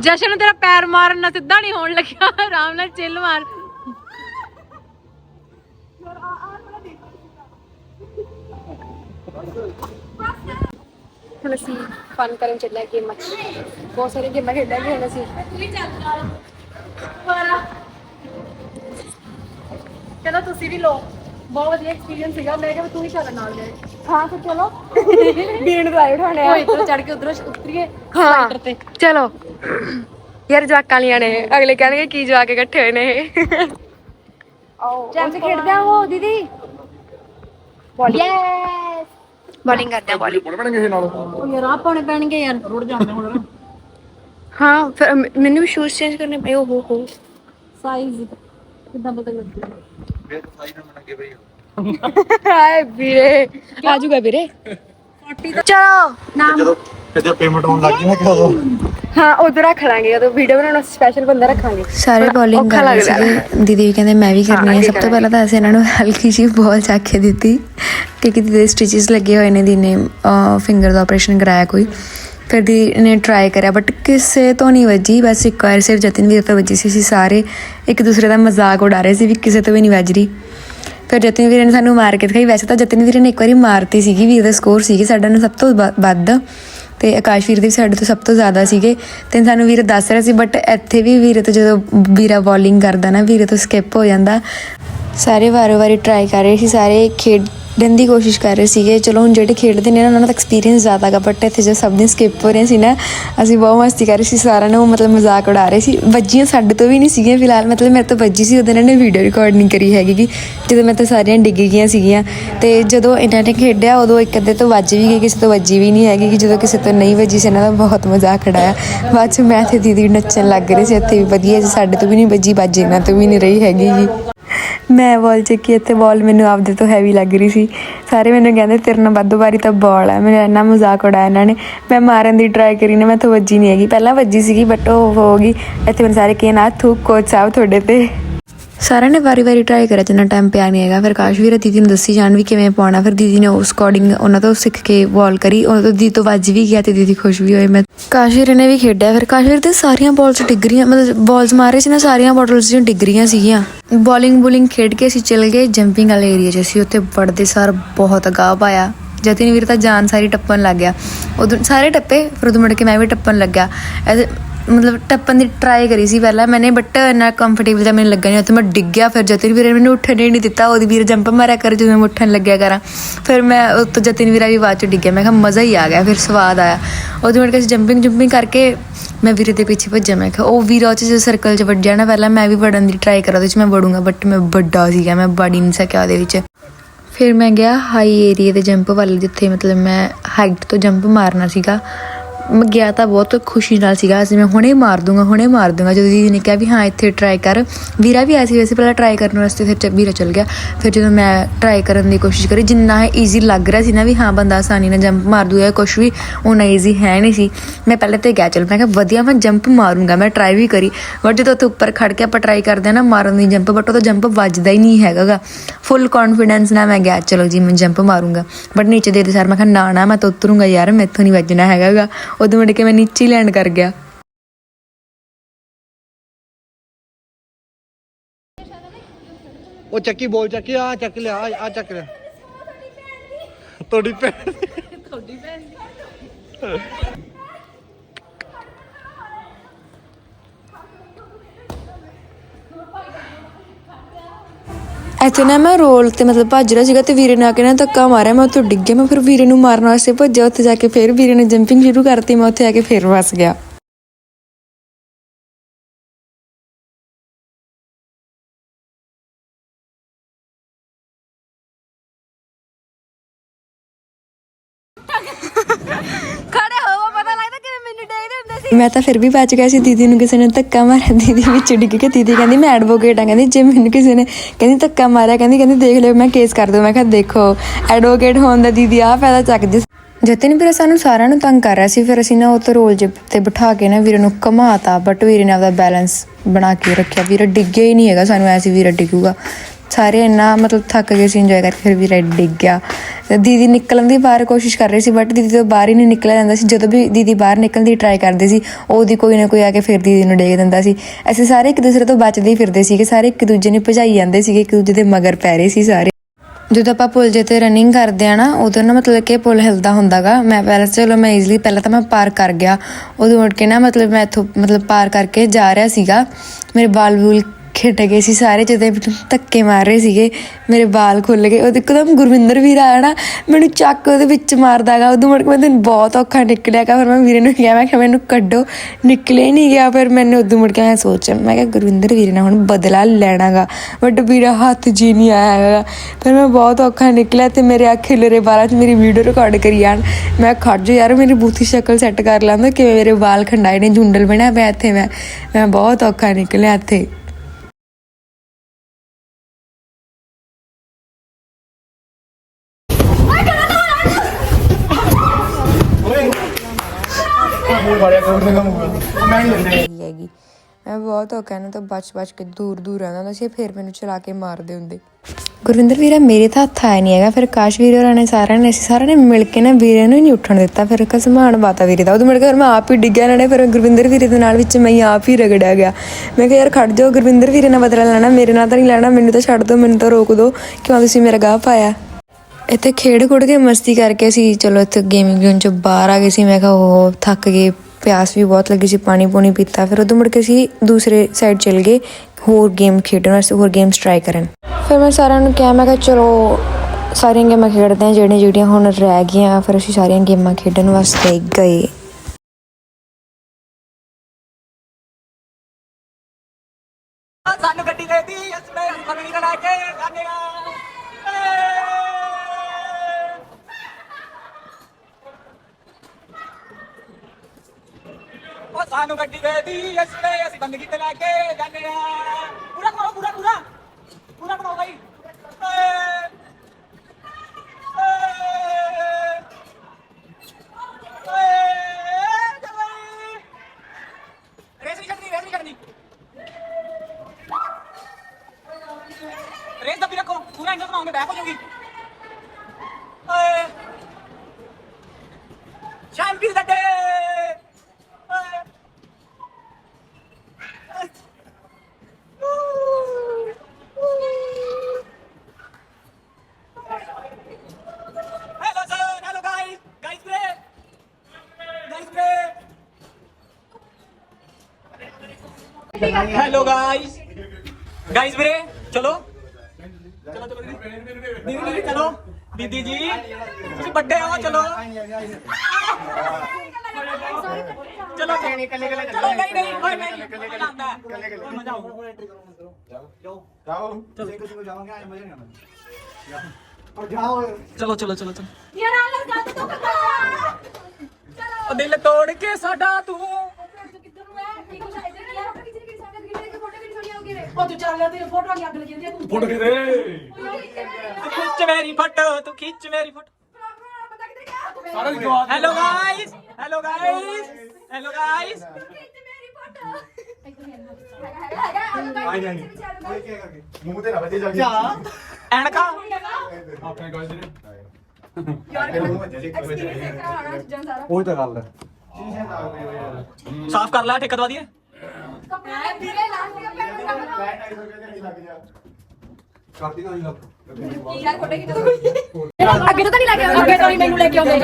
ਜਸ਼ਨ ਤੇਰਾ ਪੈਰ ਮਾਰਨ ਨਾਲ ਸਿੱਧਾ ਨਹੀਂ ਹੋਣ ਲੱਗਿਆ। ਆਰਾਮ ਨਾਲ ਚਿੱਲ ਮਾਰ। ਹੁਣ ਅਸੀਂ ਫਨ ਕਰਨ ਚੱਲੇ ਗੇਮਾਂ 'ਚ। ਬਹੁਤ ਸਾਰੇ ਗੇਮਾਂ ਖੇਡਾਂਗੇ ਹੁਣ ਅਸੀਂ। ਚਲੋ ਤੁਸੀਂ ਵੀ ਲਓ। ਬਹੁਤ ਵਧੀਆ ਐਕਸਪੀਰੀਅੰਸ ਸੀਗਾ। ਮੈਂ ਕਿਹਾ ਵੀ ਤੂੰ ਹੀ ਚੱਲ ਨਾਲ ਗਏ ਹਾਂ ਫਿਰ ਚਲੋ। <laughs> ਬੀਨ ਡਰਾਈਵ ਉਠਾਣੇ ਆ। ਇੱਧਰੋਂ ਚੜ ਕੇ ਉਧਰੋਂ ਉਤਰੀਏ। ਹਾਂ ਚਲੋ। ਯਾਰ ਜਵਾਕਾਂ ਲੀਆਂ ਨੇ। ਅਗਲੇ ਕਹਿਣਗੇ ਕੀ ਜਵਾਕ ਇਕੱਠੇ ਹੋਏ ਨੇ ਇਹ। ਆਓ ਚੱਲ ਖੇਡਦੇ ਆ ਉਹ ਦੀਦੀ। ਬੋਲਿੰਗ ਯੈਸ ਬੋਲਿੰਗ ਕਰਦੇ ਆ ਬੋਲਿੰਗ ਉਹ ਯਾਰ ਆ ਪਾਉਣੇ ਪੈਣਗੇ ਯਾਰ। ਰੁੜ ਜਾਂਦੇ ਹੁਣ। ਹਾਂ ਫਿਰ ਮ- ਮੈਨੂੰ ਵੀ ਸ਼ੂਜ਼ ਚੇਂਜ ਕਰਨੇ ਪਏ ਓ ਹੋ। ਹੋ ਸਾਈਜ਼ ਕਿੱਦਾਂ ਪਤਾ ਲੱਗਦਾ ਹਾਏ ਵੀਰੇ। ਆ ਜਾਊਗਾ ਵੀਰੇ ਚਲੋ ਨਾਮ ਜਦੋਂ ਕਦੇ ਪੇਮੈਂਟ ਆਉਣ ਲੱਗ ਗਈ ਨਾ ਕਿ ਉਦੋਂ ਹਾਂ ਉਧਰ ਰੱਖ ਲਾਂਗੇ ਉਦੋਂ ਵੀਡੀਓ ਬਣਾਉਣਾ ਸਪੈਸ਼ਲ ਬੰਦਾ ਰੱਖਾਂਗੇ। ਸਾਰੇ ਬੋਲਿੰਗ ਔਖਾ ਕਰ ਰਹੇ ਲੱਗਦਾ ਸੀਗੇ। ਦੀਦੀ ਵੀ ਕਹਿੰਦੇ ਮੈਂ ਵੀ ਕਰਨੀ ਹੈ ਸਭ ਤੋਂ ਪਹਿਲਾਂ ਤਾਂ ਅਸੀਂ ਇਹਨਾਂ ਨੂੰ ਹਲਕੀ ਜਿਹੀ ਬਾਲ ਚੱਕ ਕੇ ਦਿੱਤੀ ਕਿਉਂਕਿ ਦੀਦੀ ਦੇ ਸਟਿਚਸ ਲੱਗੇ ਹੋਏ ਨੇ ਦੀ ਨੇ ਫਿੰਗਰ ਦਾ ਆਪਰੇਸ਼ਨ ਕਰਾਇਆ ਕੋਈ। ਫਿਰ ਦੀ ਨੇ ਟਰਾਈ ਕਰਿਆ ਬਟ ਕਿਸੇ ਤੋਂ ਨਹੀਂ ਵੱਜੀ। ਬਸ ਇੱਕ ਵਾਰ ਸਿਰ ਜਤਿਨ ਵੀਰ ਤੋਂ ਵੱਜੀ ਸੀ ਅਸੀਂ ਸਾਰੇ ਇੱਕ ਦੂਸਰੇ ਦਾ ਮਜ਼ਾਕ ਉਡਾ ਰਹੇ ਸੀ ਵੀ ਕਿਸੇ ਤੋਂ ਵੀ ਨਹੀਂ ਵੱਜ ਰਹੀ। ਫਿਰ ਜਤਿਨ ਵੀਰ ਨੇ ਸਾਨੂੰ ਮਾਰ ਕੇ ਦਿਖਾਈ। ਵੈਸੇ ਤਾਂ ਜਤਿਨ ਵੀਰ ਨੇ ਇੱਕ ਵਾਰੀ ਮਾਰਤੀ ਸੀਗੀ, ਵੀਰ ਦਾ ਸਕੋਰ ਸੀਗੀ ਸਾਡਾ ਨਾਲ ਸਭ ਤੋਂ ਵ- ਵੱਧ। ਤੇ ਆਕਾਸ਼ ਵੀਰ ਦੇ ਵੀ ਸਾਡੇ ਤੋਂ ਸਭ ਤੋਂ ਜ਼ਿਆਦਾ ਸੀਗੇ। ਤੇ ਸਾਨੂੰ ਵੀਰ ਦੱਸ ਰਿਹਾ ਸੀ ਬਟ ਇੱਥੇ ਵੀ ਵੀਰ ਤੋਂ ਜਦੋਂ ਵੀਰਾ ਬੋਲਿੰਗ ਕਰਦਾ ਨਾ, ਵੀਰ ਤੋਂ ਸਕਿਪ ਹੋ ਜਾਂਦਾ। ਸਾਰੇ ਵਾਰੋ ਵਾਰੀ ਟਰਾਈ ਕਰ ਰਹੇ ਸੀ, ਸਾਰੇ ਖੇਡ ਖੇਡਣ ਦੀ ਕੋਸ਼ਿਸ਼ ਕਰ ਰਹੇ ਸੀਗੇ। ਚਲੋ ਹੁਣ ਜਿਹੜੇ ਖੇਡਦੇ ਨੇ ਨਾ, ਉਹਨਾਂ ਦਾ ਐਕਸਪੀਰੀਅੰਸ ਜ਼ਿਆਦਾ ਹੈਗਾ ਬਟ ਇੱਥੇ ਜੇ ਸਭ ਦੇ ਸਕਿਪ ਹੋ ਰਹੇ ਸੀ ਨਾ, ਅਸੀਂ ਬਹੁਤ ਮਸਤੀ ਕਰ ਰਹੇ ਸੀ, ਸਾਰਿਆਂ ਨੂੰ ਮਤਲਬ ਮਜ਼ਾਕ ਉਡਾ ਰਹੇ ਸੀ। ਵੱਜੀਆਂ ਸਾਡੇ ਤੋਂ ਵੀ ਨਹੀਂ ਸੀਗੀਆਂ ਫਿਲਹਾਲ, ਮਤਲਬ ਮੇਰੇ ਤੋਂ ਵੱਜੀ ਸੀ, ਉਹਦੇ ਇਹਨਾਂ ਨੇ ਵੀਡੀਓ ਰਿਕਾਰਡ ਨਹੀਂ ਕਰੀ ਹੈਗੀ ਗੀ ਜਦੋਂ ਮੈਂ ਤਾਂ ਸਾਰੀਆਂ ਡਿੱਗ ਗਈਆਂ ਸੀਗੀਆਂ। ਤੇ ਜਦੋਂ ਇਹਨਾਂ ਨੇ ਖੇਡਿਆ, ਉਦੋਂ ਇੱਕ ਅੱਧੇ ਤੋਂ ਵੱਜ ਵੀ ਗਈ ਕਿਸੇ ਤੋਂ ਵੱਜੀ ਵੀ ਨਹੀਂ ਹੈਗੀ ਕਿ ਜਦੋਂ ਕਿਸੇ ਤੋਂ ਨਹੀਂ ਵੱਜੀ ਸੀ, ਇਹਨਾਂ ਦਾ ਬਹੁਤ ਮਜ਼ਾਕ ਉਡਾਇਆ। ਬਾਅਦ ਚ ਮੈਂ ਤੇ ਦੀਦੀ ਨੱਚਣ ਲੱਗ ਰਹੇ ਸੀ, ਇੱਥੇ ਵੀ ਵਧੀਆ ਜੀ ਸਾਡੇ ਤੋਂ ਵੀ ਨਹੀਂ ਵੱਜੀ ਵੱਜ ਇਹਨਾਂ ਤੋਂ ਵੀ ਨਹੀਂ ਰਹੀ ਹੈਗੀ ਗੀ ਮੈਂ ਬਾਲ ਚੱਕੀ ਇੱਥੇ ਬਾਲ ਮੈਨੂੰ ਆਪਦੇ ਤੋਂ ਹੈਵੀ ਲੱਗ ਰਹੀ ਸੀ। ਸਾਰੇ ਮੈਨੂੰ ਕਹਿੰਦੇ, ਤੇਰੇ ਨਾਲ ਵੱਧ ਵਾਰੀ ਤਾਂ ਬਾਲ ਹੈ ਮੈਨੂੰ ਇੰਨਾ ਮਜ਼ਾਕ ਉਡਾਇਆ ਇਹਨਾਂ ਨੇ। ਮੈਂ ਮਾਰਨ ਦੀ ਟਰਾਈ ਕਰੀ ਨਾ, ਮੈਂ ਤਾਂ ਵੱਜੀ ਨਹੀਂ ਹੈਗੀ। ਪਹਿਲਾਂ ਵੱਜੀ ਸੀਗੀ ਬਟ ਉਹ ਹੋ ਗਈ। ਇੱਥੇ ਮੈਨੂੰ ਸਾਰੇ ਕਹਿਣ ਆ ਥੂ ਕੋਚ ਸਾਹਿਬ ਤੁਹਾਡੇ ਤੇ। ਸਾਰਿਆਂ ਨੇ ਵਾਰੀ-ਵਾਰੀ ਟਰਾਈ ਕਰਿਆ, ਜਿੰਨਾ ਟਾਈਮ ਪਿਆ ਨਹੀਂ ਹੈਗਾ। ਫਿਰ ਕਾਸ਼ ਵੀਰ ਦੀਦੀ ਨੂੰ ਦੱਸੀ ਜਾਣ ਵੀ ਕਿਵੇਂ ਪਾਉਣਾ। ਫਿਰ ਦੀਦੀ ਨੇ ਉਸ ਅਕੋਰਡਿੰਗ ਉਹਨਾਂ ਤੋਂ ਸਿੱਖ ਕੇ ਬਾਲ ਕਰੀ। ਉਹਨਾਂ ਤੋਂ ਦੀਦੀ ਤੋਂ ਵੱਜ ਵੀ ਗਿਆ ਤੇ ਦੀਦੀ ਖੁਸ਼ ਵੀ ਹੋਏ। ਮੈਂ ਕਾਸ਼ ਵੀਰ ਨੇ ਵੀ ਖੇਡਿਆ। ਫਿਰ ਕਾਸ਼ ਵੀਰ ਤੇ ਸਾਰੀਆਂ ਬਾਲਸ ਡਿੱਗ ਰਹੀਆਂ ਮਤਲਬ ਬਾਲਸ ਮਾਰੇ ਸੀ ਨਾ, ਸਾਰੀਆਂ ਬਾਟਲਸ ਜਿਹੀਆਂ ਡਿੱਗ ਰਹੀਆਂ ਸੀਗੀਆਂ। ਬੋਲਿੰਗ ਬੁਲਿੰਗ ਖੇਡ ਕੇ ਅਸੀਂ ਚਲ ਗਏ ਜੰਪਿੰਗ ਵਾਲੇ ਏਰੀਆ 'ਚ। ਅਸੀਂ ਉੱਥੇ ਵੜਦੇ ਸਾਰ ਬਹੁਤ ਅਗਾਹ ਪਾਇਆ। ਜਤਿਨ ਵੀਰ ਤਾਂ ਜਾਨ ਸਾਰੀ ਟੱਪਣ ਲੱਗ ਗਿਆ। ਉਦੋਂ ਸਾਰੇ ਟੱਪੇ, ਫਿਰ ਉਦੋਂ ਮੁੜ ਕੇ ਮੈਂ ਵੀ ਟੱਪਣ ਲੱਗਿਆ। ਐਸੇ ਮਤਲਬ ਟੱਪਣ ਦੀ ਟਰਾਈ ਕਰੀ ਸੀ ਪਹਿਲਾਂ ਮੈਨੇ ਬਟ ਇੰਨਾ ਕੰਫਰਟੇਬਲ ਤਾਂ ਮੈਨੂੰ ਲੱਗਾ ਨਹੀਂ ਉੱਥੇ ਮੈਂ ਡਿੱਗ ਗਿਆ, ਫਿਰ ਜਤਿਨ ਵੀਰ ਨੇ ਮੈਨੂੰ ਉੱਠਣ ਹੀ ਨਹੀਂ ਦਿੱਤਾ। ਉਹਦੀ ਵੀਰ ਜੰਪ ਮਾਰਿਆ ਕਰ ਜਦੋਂ ਮੈਂ ਉੱਠਣ ਲੱਗਿਆ ਕਰਾਂ। ਫਿਰ ਮੈਂ ਉੱਤੋਂ ਜਤਿਨ ਵੀਰਾ ਵੀ ਬਾਅਦ ਚ ਡਿੱਗਿਆ। ਮੈਂ ਕਿਹਾ ਮਜ਼ਾ ਹੀ ਆ ਗਿਆ, ਫਿਰ ਸਵਾਦ ਆਇਆ। ਉਹਦੇ ਮੁੜ ਕੇ ਜੰਪਿੰਗ ਜੰਪਿੰਗ ਕਰਕੇ ਮੈਂ ਵੀਰੇ ਦੇ ਪਿੱਛੇ ਭੱਜਿਆ। ਮੈਂ ਕਿਹਾ ਉਹ ਵੀਰਾ 'ਚ ਜਦੋਂ ਸਰਕਲ 'ਚ ਵੱਜਿਆ ਨਾ ਪਹਿਲਾਂ, ਮੈਂ ਵੀ ਵੜਨ ਦੀ ਟਰਾਈ ਕਰਾਂ, ਉਹਦੇ 'ਚ ਮੈਂ ਵੜੂੰਗਾ ਬਟ ਮੈਂ ਵੱਡਾ ਸੀਗਾ, ਮੈਂ ਵੜ ਨਹੀਂ ਸਕਿਆ ਉਹਦੇ ਵਿੱਚ। ਫਿਰ ਮੈਂ ਗਿਆ ਹਾਈ ਏਰੀਆ ਦੇ ਜੰਪ ਵੱਲ, ਜਿੱਥੇ ਮਤਲਬ ਮੈਂ ਹਾਈਟ ਤੋਂ ਜੰਪ ਮਾਰਨਾ ਸੀਗਾ। ਮੈਂ ਗਿਆ ਤਾਂ ਬਹੁਤ ਖੁਸ਼ੀ ਨਾਲ ਸੀਗਾ। ਅਸੀਂ ਮੈਂ ਹੁਣੇ ਮਾਰ ਦੂੰਗਾ, ਹੁਣੇ ਮਾਰ ਦੂੰਗਾ। ਜਦੋਂ ਦੀਦੀ ਨੇ ਕਿਹਾ ਵੀ ਹਾਂ, ਇੱਥੇ ਟਰਾਈ ਕਰ। ਵੀਰਾ ਵੀ ਆਇਆ ਸੀ, ਵੈਸੇ ਪਹਿਲਾਂ ਟਰਾਈ ਕਰਨ ਵਾਸਤੇ ਫਿਰ ਚ- ਵੀਰਾ ਚਲ ਗਿਆ। ਫਿਰ ਜਦੋਂ ਮੈਂ ਟਰਾਈ ਕਰਨ ਦੀ ਕੋਸ਼ਿਸ਼ ਕਰੀ, ਜਿੰਨਾ ਈਜ਼ੀ ਲੱਗ ਰਿਹਾ ਸੀ ਨਾ ਵੀ ਹਾਂ, ਬੰਦਾ ਆਸਾਨੀ ਨਾਲ ਜੰਪ ਮਾਰ ਦੂਗਾ ਕੁਝ ਵੀ ਉਹਨਾਂ ਈਜ਼ੀ ਹੈ ਨਹੀਂ ਸੀ। ਮੈਂ ਪਹਿਲੇ ਤੇ ਗਿਆ, ਚਲ ਮੈਂ ਕਿਹਾ ਵਧੀਆ, ਮੈਂ ਜੰਪ ਮਾਰੂੰਗਾ। ਮੈਂ ਟਰਾਈ ਵੀ ਕਰੀ। ਬਟ ਜਦੋਂ ਉੱਥੇ ਉੱਪਰ ਖੜ ਕੇ ਆਪਾਂ ਟਰਾਈ ਕਰਦੇ ਆ ਨਾ ਮਾਰਨ ਦੀ ਜੰਪ ਬਟ ਉਹਦਾ ਜੰਪ ਵੱਜਦਾ ਹੀ ਨਹੀਂ ਹੈਗਾਗਾ। ਫੁੱਲ ਕੌਨਫੀਡੈਂਸ ਨਾਲ ਮੈਂ ਗਿਆ, ਚਲੋ ਜੀ, ਮੈਂ ਜੰਪ ਮਾਰੂੰਗਾ। ਬਟ ਨੀਚੇ ਦੇ ਦੇ ਸਰ ਮੈਂ ਕਿਹਾ, ਨਾ ਨਾ, ਮੈਂ ਤਾਂ ਉਤਰੂੰਗਾ ਯਾਰ, ਮੈਥੋਂ ਨਹੀਂ ਵੱਜਣਾ ਹੈਗਾਗਾ। ਉਦੋਂ ਮੁੜ ਕੇ ਮੈਂ ਨੀਚੇ ਹੀ ਲੈਂਡ ਕਰ ਗਿਆ। ਉਹ ਚੱਕੀ ਬੋਲ ਚੱਕੀ ਆ ਚੱਕ ਲਿਆ ਆ ਚੱਕ ਲਿਆ। ਤੁਹਾਡੀ ਭੈਣ ਇੱਥੇ ਨਾ ਮੈਂ ਰੋਲ ਤੇ ਮਤਲਬ ਭੱਜ ਰਿਹਾ ਸੀਗਾ ਤੇ ਵੀਰੇ ਨੇ ਆ ਕੇ ਨਾ ਧੱਕਾ ਮਾਰਿਆ, ਮੈਂ ਉੱਥੋਂ ਡਿੱਗ ਗਿਆ, ਮੈਂ ਫਿਰ ਵੀਰੇ ਨੂੰ ਮਾਰਨ ਵਾਸਤੇ ਭੱਜਿਆ, ਉੱਥੇ ਜਾ ਕੇ ਫਿਰ ਵੀਰੇ ਨੇ ਜੰਪਿੰਗ ਸ਼ੁਰੂ ਕਰਤੀ, ਮੈਂ ਉੱਥੇ ਆ ਕੇ ਫਿਰ ਫਸ ਗਿਆ। ਮੈਂ ਤਾਂ ਫਿਰ ਵੀ ਬਚ ਗਿਆ ਸੀ। ਦੀਦੀ ਨੂੰ ਕਿਸੇ ਨੇ ਧੱਕਾ ਮਾਰਿਆ। ਦੀਦੀ ਵਿੱਚ ਡਿੱਗ ਕੇ ਦੀਦੀ ਕਹਿੰਦੀ, ਮੈਂ ਐਡਵੋਕੇਟ ਆ। ਕਹਿੰਦੀ, ਜੇ ਮੈਨੂੰ ਕਿਸੇ ਨੇ ਕਹਿੰਦੀ, ਧੱਕਾ ਮਾਰਿਆ। ਕਹਿੰਦੀ ਕਹਿੰਦੀ, ਦੇਖ ਲਿਓ, ਮੈਂ ਕੇਸ ਕਰ ਦੂੰ ਮੈਂ ਕਿਹਾ, ਦੇਖੋ ਐਡਵੋਕੇਟ ਹੋਣ ਦਾ ਦੀਦੀ ਆਹ ਫਾਇਦਾ ਚੱਕਦੀ ਜਤਿਨ ਵੀਰ, ਸਾਨੂੰ ਸਾਰਿਆਂ ਨੂੰ ਤੰਗ ਕਰ ਰਿਹਾ ਸੀ। ਫਿਰ ਅਸੀਂ ਨਾ ਉਹ ਤੋਂ ਰੋਲ ਜਿਪ ਤੇ ਬਿਠਾ ਕੇ ਨਾ ਵੀਰੇ ਨੂੰ ਘਮਾਤਾ। ਬਟ ਵੀਰੇ ਨੇ ਆਪਦਾ ਬੈਲੈਂਸ ਬਣਾ ਕੇ ਰੱਖਿਆ। ਵੀਰੇ ਡਿੱਗਿਆ ਹੀ ਨਹੀਂ ਹੈਗਾ। ਸਾਨੂੰ ਐਸੀ ਵੀਰੇ ਡਿੱਗੂਗਾ। ਸਾਰੇ ਇੰਨਾ ਮਤਲਬ ਥੱਕ ਗਏ ਸੀ ਇੰਜੋਏ ਕਰਕੇ ਫਿਰ ਵੀ ਵੀਰੇ ਡਿੱਗ ਗਿਆ। ਦੀਦੀ ਨਿਕਲਣ ਦੀ ਬਾਹਰ ਕੋਸ਼ਿਸ਼ ਕਰ ਰਹੀ ਸੀ ਬਟ ਦੀਦੀ ਤੋਂ ਬਾਹਰ ਹੀ ਨਹੀਂ ਨਿਕਲਿਆ ਜਾਂਦਾ ਸੀ। ਜਦੋਂ ਵੀ ਦੀਦੀ ਬਾਹਰ ਨਿਕਲਣ ਦੀ ਟਰਾਈ ਕਰਦੇ ਸੀ, ਉਹਦੀ ਕੋਈ ਨਾ ਕੋਈ ਆ ਕੇ ਫਿਰ ਦੀਦੀ ਨੂੰ ਡੇਗ ਦਿੰਦਾ ਸੀ। ਅਸੀਂ ਸਾਰੇ ਇੱਕ ਦੂਸਰੇ ਤੋਂ ਬਚਦੇ ਹੀ ਫਿਰਦੇ ਸੀਗੇ, ਸਾਰੇ ਇੱਕ ਦੂਜੇ ਨੂੰ ਭਜਾਈ ਜਾਂਦੇ ਸੀਗੇ, ਇੱਕ ਦੂਜੇ ਦੇ ਮਗਰ ਪੈ ਰਹੇ ਸੀ ਸਾਰੇ। ਜਦੋਂ ਆਪਾਂ ਪੁਲ ਜੇ ਤੇ ਰਨਿੰਗ ਕਰਦੇ ਆ ਨਾ, ਉਦੋਂ ਨਾ ਮਤਲਬ ਕਿ ਪੁਲ ਹਿਲਦਾ ਹੁੰਦਾਗਾ। ਮੈਂ ਪਹਿਲਾਂ ਚਲੋ ਮੈਂ ਈਜ਼ੀਲੀ ਪਹਿਲਾਂ ਤਾਂ ਮੈਂ ਪਾਰ ਕਰ ਗਿਆ। ਉਦੋਂ ਉੱਠ ਕੇ ਨਾ ਮਤਲਬ ਮੈਂ ਇੱਥੋਂ ਮਤਲਬ ਪਾਰ ਕਰਕੇ ਜਾ ਰਿਹਾ ਸੀਗਾ। ਮੇਰੇ ਬਾਲ ਬੂਲ ਖਿੱਟ ਗਏ ਸੀ ਸਾਰੇ, ਜਦੋਂ ਮੈਨੂੰ ਧੱਕੇ ਮਾਰ ਰਹੇ ਸੀਗੇ, ਮੇਰੇ ਬਾਲ ਖੁੱਲ ਗਏ। ਉਹ ਇੱਕਦਮ ਗੁਰਵਿੰਦਰ ਵੀਰ ਆਇਆ ਨਾ, ਮੈਨੂੰ ਚੱਕ ਉਹਦੇ ਵਿੱਚ ਮਾਰਦਾਗਾ, ਉਦੋਂ ਮੁੜ ਕੇ ਮੈਂ ਦਿਨ ਬਹੁਤ ਔਖਾ ਨਿਕਲਿਆਗਾ ਫਿਰ ਮੈਂ ਵੀਰੇ ਨੂੰ ਕਿਹਾ, ਮੈਂ ਕਿਹਾ ਮੈਨੂੰ ਕੱਢੋ, ਨਿਕਲੇ ਨਹੀਂ ਗਿਆ, ਫਿਰ ਮੈਨੂੰ ਉਦੋਂ ਮੁੜ ਕੇ ਮੈਂ ਸੋਚਿਆ, ਮੈਂ ਕਿਹਾ ਗੁਰਵਿੰਦਰ ਵੀਰ ਨੇ ਹੁਣ ਬਦਲਾ ਲੈਣਾਗਾ ਬਟ ਵੀਰਾ ਹੱਥ ਜੀ ਨਹੀਂ ਆਇਆ ਹੈਗਾ। ਫਿਰ ਮੈਂ ਬਹੁਤ ਔਖਾ ਨਿਕਲਿਆ ਤੇ ਮੇਰੇ ਅੱਖੇ ਲਰੇ ਬਾਰਾਂ ਚ ਮੇਰੀ ਵੀਡੀਓ ਰਿਕਾਰਡ ਕਰੀ ਜਾਣ। ਮੈਂ ਖੜ ਜਾ ਯਾਰ, ਮੇਰੀ ਬੂਥੀ ਸ਼ਕਲ ਸੈੱਟ ਕਰ ਲਾਂਦਾ ਕਿਵੇਂ ਮੇਰੇ ਵਾਲ ਖੰਡਾਏ ਨੇ ਝੁੰਡਲ ਬਣਿਆ ਪਿਆ ਇੱਥੇ ਮੈਂ। ਮੈਂ ਬਹੁਤ ਔਖਾ ਨਿਕਲਿਆ ਇੱਥੇ ਫੜਿਆ ਕਰੋ ਨਾ ਮੂਵੀ ਮੈਂ ਨਹੀਂ ਲੈਂਦਾ ਹੈਗੀ ਹੈਗੀ ਮੈਂ ਬਹੁਤ ਔਖਾ, ਇਹਨਾਂ ਤੋਂ ਬਚ ਬਚ ਕੇ ਦੂਰ ਦੂਰ ਰਹਿੰਦਾ ਹੁੰਦਾ ਸੀ ਫਿਰ ਮੈਨੂੰ ਚਲਾ ਕੇ ਮਾਰਦੇ ਹੁੰਦੇ। ਗੁਰਵਿੰਦਰ ਵੀਰਾ, ਮੇਰੇ ਤਾਂ ਹੱਥ ਆਇਆ ਨਹੀਂ ਹੈਗਾ, ਫਿਰ ਕਾਸ਼ ਵੀਰੇ ਹੋਰਾਂ ਨੇ ਸਾਰਿਆਂ ਨੇ, ਅਸੀਂ ਸਾਰਿਆਂ ਨੇ ਮਿਲ ਕੇ ਨਾ ਵੀਰੇ ਨੂੰ ਨਹੀਂ ਉੱਠਣ ਦਿੱਤਾ, ਫਿਰ ਕਸਮਾਨ ਬਾਤਾ ਵੀਰੇ ਦਾ, ਉਦੋਂ ਮਿਲ ਕੇ ਫਿਰ ਮੈਂ ਆਪ ਹੀ ਡਿੱਗਿਆ, ਇਹਨਾਂ ਫਿਰ ਗੁਰਵਿੰਦਰ ਵੀਰੇ ਦੇ ਨਾਲ ਵਿੱਚ ਮੈਂ ਆਪ ਹੀ ਰਗੜਿਆ ਗਿਆ। ਮੈਂ ਕਿਹਾ, ਯਾਰ, ਖੜ ਜਾਓ, ਗੁਰਵਿੰਦਰ ਵੀਰੇ ਨਾਲ ਬਦਲਾ ਲੈਣਾ, ਮੇਰੇ ਨਾਲ ਤਾਂ ਨਹੀਂ ਲੈਣਾ, ਮੈਨੂੰ ਤਾਂ ਛੱਡ ਦਿਓ ਮੈਨੂੰ ਤਾਂ ਰੋਕ ਦਿਓ ਕਿਉਂ ਤੁਸੀਂ ਮੇਰਾ ਗਾਹ ਪਾਇਆ? ਇੱਥੇ ਖੇਡ ਖੁੜ ਕੇ ਮਸਤੀ ਕਰਕੇ ਅਸੀਂ, ਚਲੋ, ਇੱਥੇ ਗੇਮਿੰਗ ਜ਼ੋਨ ਚੋਂ ਬਾਹਰ ਆ ਗਏ ਸੀ, ਮੈਂ ਕਿਹਾ ਉਹ ਥੱਕ ਗਏ ਪਿਆਸ ਵੀ ਬਹੁਤ ਲੱਗੀ ਸੀ, ਪਾਣੀ ਪੂਣੀ ਪੀਤਾ। ਫਿਰ ਉਦੋਂ ਮੁੜ ਕੇ ਅਸੀਂ ਦੂਸਰੇ ਸਾਈਡ ਚਲ ਗਏ, ਹੋਰ ਗੇਮ ਖੇਡਣ ਵਾਸਤੇ, ਹੋਰ ਗੇਮਸ ਟਰਾਈ ਕਰਨ। ਫਿਰ ਮੈਂ ਸਾਰਿਆਂ ਨੂੰ ਕਿਹਾ, ਮੈਂ ਕਿਹਾ, ਚਲੋ, ਸਾਰੀਆਂ ਗੇਮਾਂ ਖੇਡਦੇ ਹਾਂ, ਜਿਹੜੀਆਂ ਜਿਹੜੀਆਂ ਹੁਣ ਰਹਿ ਗਈਆਂ, ਫਿਰ ਅਸੀਂ ਸਾਰੀਆਂ ਗੇਮਾਂ ਖੇਡਣ ਵਾਸਤੇ ਗਏ। ਸਾਨੂੰ ਗੱਡੀ ਦੇ ਦੀ ਇਸ ਮੈਂ ਫਰਮੀ ਲੈ ਕੇ ਜਾਂਦੇ ਆ ਉਹ ਸਾਨੂੰ ਗੱਡੀ ਦੇ ਦੀ, ਇਸ ਤੇ ਅਸੀਂ ਬੰਦਗੀ ਤੇ ਲੈ ਕੇ ਜਾਂਦੇ ਆ ਪੂਰਾ ਕਰੋ ਪੂਰਾ ਪੂਰਾ। ਪੂਰਾ ਕਰੋ ਭਾਈ ਰੇਸ ਨਹੀਂ ਛੱਡਣੀ, ਰੇਸ ਨਹੀਂ ਛੱਡਣੀ। ਰੇਸ ਦੱਬੀ ਰੱਖੋ, ਪੂਰਾ ਇੰਜਨ ਬਣਾਉਂਗੇ ਬੈਕ ਹੋ ਜਾਊਗੀ। ਓਏ। ਚੈਂਪੀਅਨ ਦਾ ਡੇ। हेलो गाइस गाइस ब्रे चलो। चलो चलो दीदी। जी चलो। दीदी जी। तुम बड्डे हो चलो। चलो चलो। नहीं नहीं ओए नहीं। मज़ा आता चलो। चलो चलो चलो चलो चलो चलो चलो चलो। चलो चलो चलो चलो चलो दिल चलो चलो चलो तू। ਉਹ ਤੂੰ ਚੱਲ ਤੇ ਫੋਟੋ ਨਹੀਂ ਅੱਗ ਲੱਗੀ ਜਾਂਦੀ ਤੂੰ। ਫੋਟੋ ਤੂੰ ਖਿੱਚ ਮੇਰੀ ਫੋਟੋ ਤੂੰ ਖਿੱਚ ਮੇਰੀ ਫੋਟੋ। ਪਤਾ ਕਿੱਥੇ ਗਿਆ hello guys hello guys hello guys ਮੇਰੀ ਫੋਟੋ। ਹੈਗਾ ਹੈਗਾ ਆਈ ਨਹੀਂ ਮੂੰਹ ਤੇ ਨਾ ਵੱਜੇ ਜਾ ਕੇ। ਐਨਕਾ। ਆਪਣੇ ਗਾਇਸ ਜਿਹੜੇ ਉਹ ਤਾਂ ਗੱਲ ਹੈ। ਸਾਫ਼ ਕਰ ਲੈ ਠੇਕਾ ਦਵਾ ਦਈਏ। ਕੱਪੜੇ ਵੀਰੇ ਲਾਸਟ ਕੇ ਪੈਣ ਦਾ ਕਰਦੀ ਨਾ ਗੱਲ ਯਾਰ ਫੋਟੋ ਕਿੱਥੇ ਅੱਗੇ ਤੋਂ ਤਾਂ ਨਹੀਂ ਲੈ ਕੇ ਆਉਂਦੇ ਅੱਗੇ ਤੋਂ ਹੀ ਮੈਨੂੰ ਲੈ ਕੇ ਆਉਂਦੇ।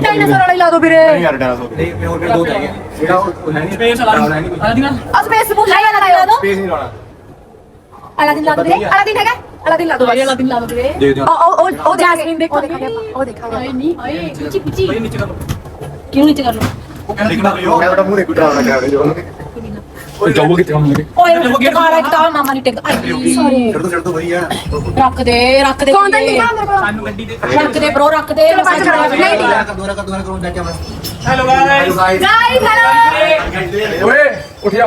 ਡਾਇਨਾਸੌਰ ਵਾਲਾ ਹੀ ਲਾ ਦੋ ਵੀਰੇ। ਯਾਰ ਡਾਂਸ ਆ ਸਪੇਸ ਬੁੱਕ ਲਾਇਆ ਲਾ ਦੋ। ਸਪੇਸ ਨਹੀਂ ਲਾਉਣਾ। ਅਲਾਦੀਨ ਲਾ ਦੋ ਵੀਰੇ ਅਲਾਦੀਨ ਹੈਗਾ? ਅਲਾਦੀਨ ਲਾ ਦੋ ਬਸ। ਅਲਾਦੀਨ ਲਾ ਦੋ ਦੇ ਦਿਓ। ਉਹ ਉਹ ਉਹ ਜੈਸਮੀਨ ਦੇਖੋ। ਉਹ ਦੇਖਾਂਗੇ ਆਪਾਂ ਉਹ ਦੇਖਾਂਗੇ ਨਹੀਂ ਓਏ ਪਿੱਛੇ ਪਿੱਛੇ। ਭਾਈ ਨੀਚੇ ਕਰ ਲਓ। ਕਿਉਂ ਨੀਚੇ ਕਰ ਲਓ? ਲਿਖਣਾ ਵੀ ਮੈਂ ਤੁਹਾਡਾ ਮੂੰਹ ਨਹੀਂ ਕੁੱਟਾਉਣਾ ਕਰ ਰਹੇ ਜੋ ਜਾਊਗਾ ਕਿੱਥੇ ਹੋਣਗੇ ਓਏ ਮਾਰਾ ਇੱਕ ਤਾਂ ਮਾਮਾ ਨਹੀਂ ਟਿਕਦਾ। ਸੌਰੀ ਛੱਡ ਦੋ ਛੱਡ ਦੋ ਭਈਆ ਰੱਖ ਦੇ ਰੱਖ ਦੇ ਕੌਣ ਤਾਂ ਨਹੀਂ ਮੇਰੇ ਕੋਲ ਸਾਨੂੰ ਗੱਡੀ ਦੇ ਰੱਖ ਦੇ ਬ్రో ਰੱਖ ਦੇ। ਨਹੀਂ ਠੀਕ ਦੁਬਾਰਾ ਕਰ ਦੁਬਾਰਾ ਕਰੋ ਜਾ ਕੇ ਆਵਾਂ ਹੈਲੋ ਗਾਇਸ ਗਾਈਸ ਹੈਲੋ ਓਏ ਉੱਠ ਜਾ।